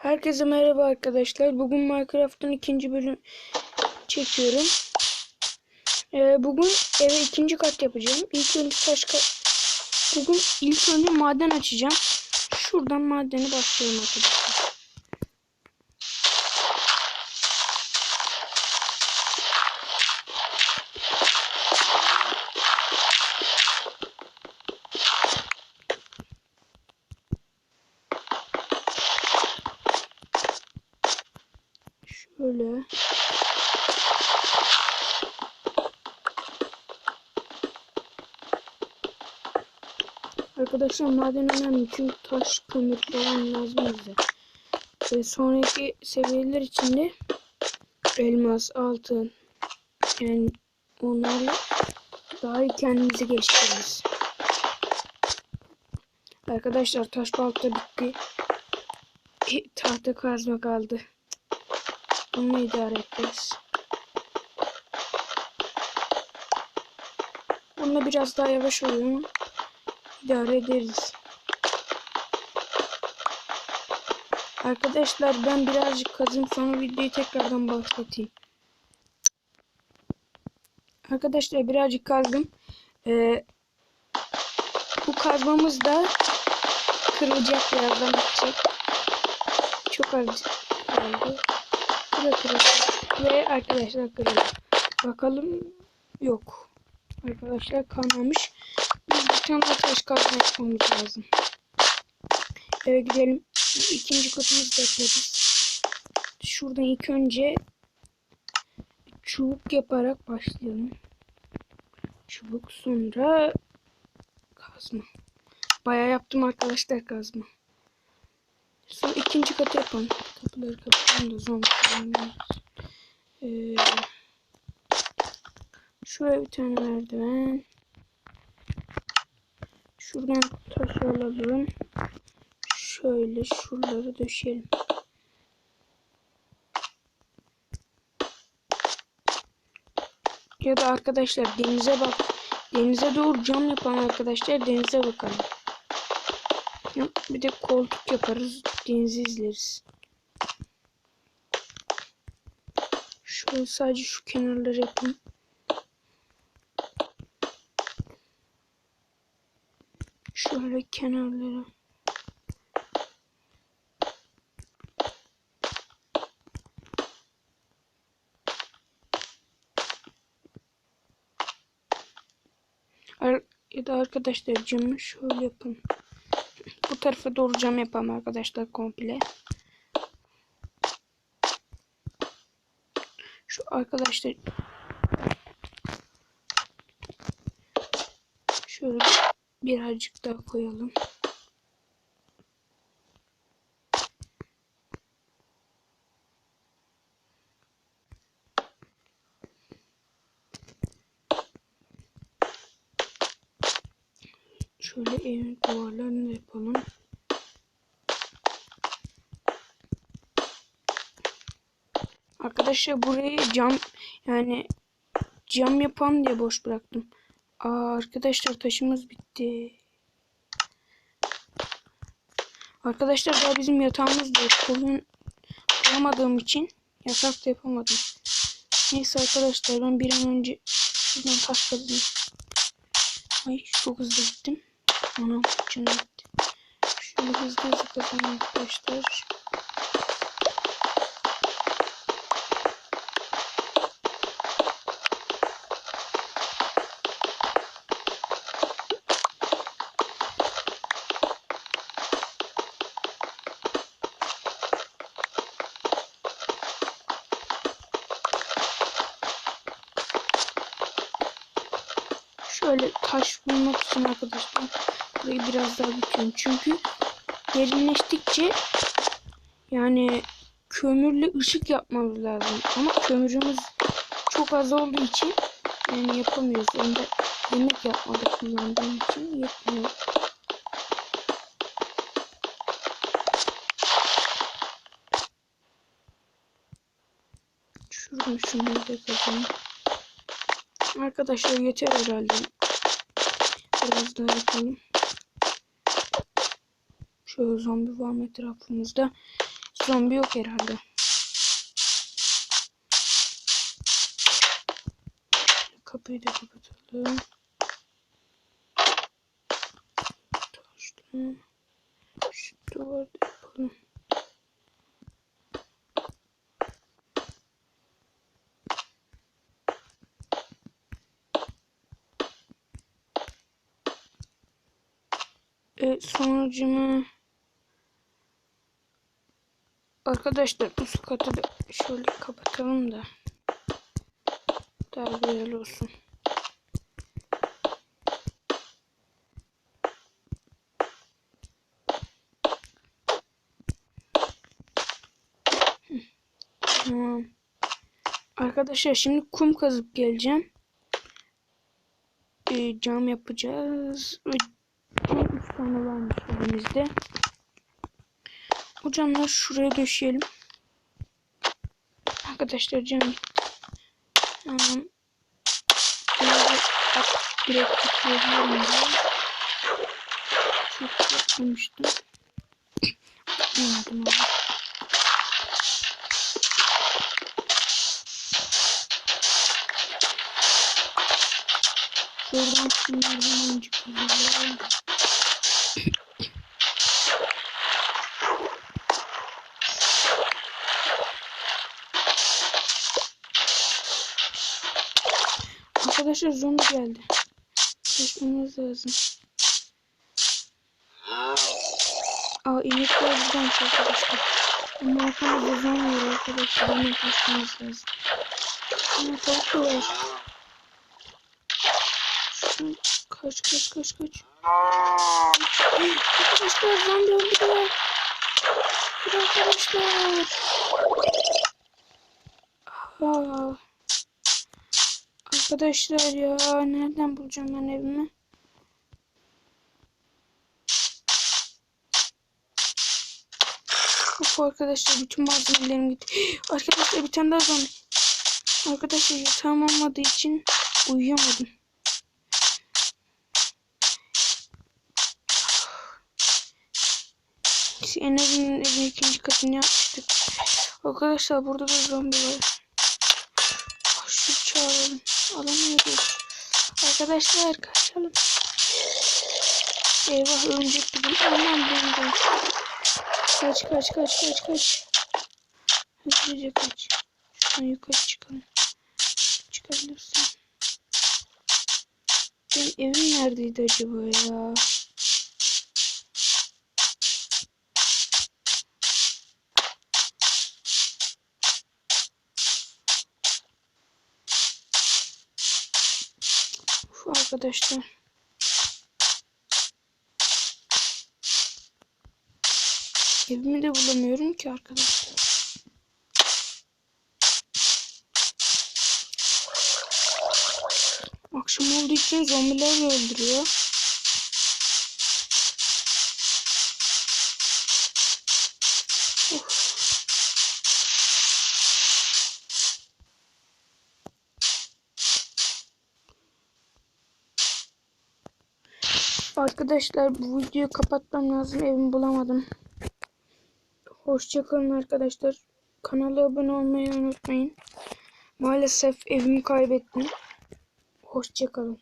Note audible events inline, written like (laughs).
Herkese merhaba arkadaşlar. Bugün Minecraft'ın ikinci bölüm çekiyorum. Ee, bugün eve ikinci kat yapacağım. İlk önce taş kat... Bugün ilk önce maden açacağım. Şuradan madeni başlayalım arkadaşlar. Şöyle. Arkadaşlar maden önemli çünkü taş, kömür falan lazım bize. Ve sonraki seviyeler içinde elmas, altın yani onlarla daha iyi kendimizi geliştiririz. Arkadaşlar taş balta bitti. (laughs) Tahta kazma kaldı. Bunu idare ederiz. Bunda biraz daha yavaş ama idare ederiz. Arkadaşlar ben birazcık kazayım sonra videoyu tekrardan başlatayım. Arkadaşlar birazcık kazdım. Ee, bu kazmamız da kırılacak birazdan bitecek. Çok az kaldı. Kırılacak. Ve arkadaşlar kırıldı. Bakalım yok. Arkadaşlar kalmamış. Biz bir tane daha taş kazma yapmamız lazım. Eve gidelim. İkinci katımızı yaparız. Şuradan ilk önce çubuk yaparak başlayalım. Çubuk sonra kazma. Bayağı yaptım arkadaşlar kazma. Sonra ikinci katı yapalım. Kapıları kapatalım da zombi ee, Şuraya bir tane merdiven. Şuradan taş alalım. Şöyle şuraları döşeyelim. Ya da arkadaşlar denize bak. Denize doğru cam yapan arkadaşlar denize bakalım. Bir de koltuk yaparız. Denizi izleriz. Şöyle sadece şu kenarları yapayım. Şöyle kenarlara. Ar ya da arkadaşlar camı şöyle yapın. Tarafa doğru cam yapalım arkadaşlar komple. Şu arkadaşlar şöyle birazcık daha koyalım. Şöyle evin duvarlarını yapalım. Arkadaşlar burayı cam yani cam yapan diye boş bıraktım. Aa, arkadaşlar taşımız bitti. Arkadaşlar daha bizim yatağımız da koyun koyamadığım için yatak da yapamadım. Neyse arkadaşlar ben bir an önce şuradan taş kazayım. Ay çok hızlı gittim. Anam canım gitti. Şöyle hızlı kazanım arkadaşlar. Şöyle taş bulmak için arkadaşlar burayı biraz daha büyütüyorum. Çünkü derinleştikçe yani kömürle ışık yapmamız lazım. Ama kömürümüz çok az olduğu için yani yapamıyoruz. Onda yemek yapmada kullandığım için yetmiyor. Şuradan şunları da kazanayım. Arkadaşlar yeter herhalde. Biraz daha yapalım. Şöyle zombi var mı etrafımızda? Zombi yok herhalde. Kapıyı da kapatalım. Taşlı. Şu duvarda yapalım. Evet sonucunu Arkadaşlar üst katı da şöyle kapatalım da daha güzel olsun. Tamam. Arkadaşlar şimdi kum kazıp geleceğim. Ee, cam yapacağız. Ve cam üç tane varmış elimizde. Bu camları şuraya döşeyelim. Arkadaşlar cam Tamam. Direkt diye. Çok yapmamıştım. Anladım abi. Şuradan şunlardan önce kazıyorum. Arkadaşlar zombi geldi. Kaçmamız lazım. Aa inekler buradanmış arkadaşlar. Ama zombi var arkadaşlar. Hemen kaçmamız lazım. Ama tavuk da var. Şuradan Kaç kaç kaç kaç. Arkadaşlar zombi öldüler. Arkadaşlar. Aa. Arkadaşlar ya nereden bulacağım ben evimi? Of arkadaşlar bütün malzemelerim gitti. (gasps) Arkadaşlar bir tane daha zombi. Arkadaşlar yatağım olmadığı için uyuyamadım. En azından evin ikinci katını yapmıştık. Arkadaşlar burada da zombi var. Şu çağıralım. Alamıyoruz. Arkadaşlar kaçalım. Eyvah örümcek gibi. Aman ben Kaç kaç kaç kaç kaç. Hızlıca kaç. Şuradan yukarı çıkalım. Çıkabilirsin. Benim evim neredeydi acaba ya? Arkadaşlar. Evimi de bulamıyorum ki arkadaşlar. Akşam olduğu için zombiler öldürüyor. Arkadaşlar bu videoyu kapatmam lazım. Evimi bulamadım. Hoşçakalın arkadaşlar. Kanala abone olmayı unutmayın. Maalesef evimi kaybettim. Hoşçakalın.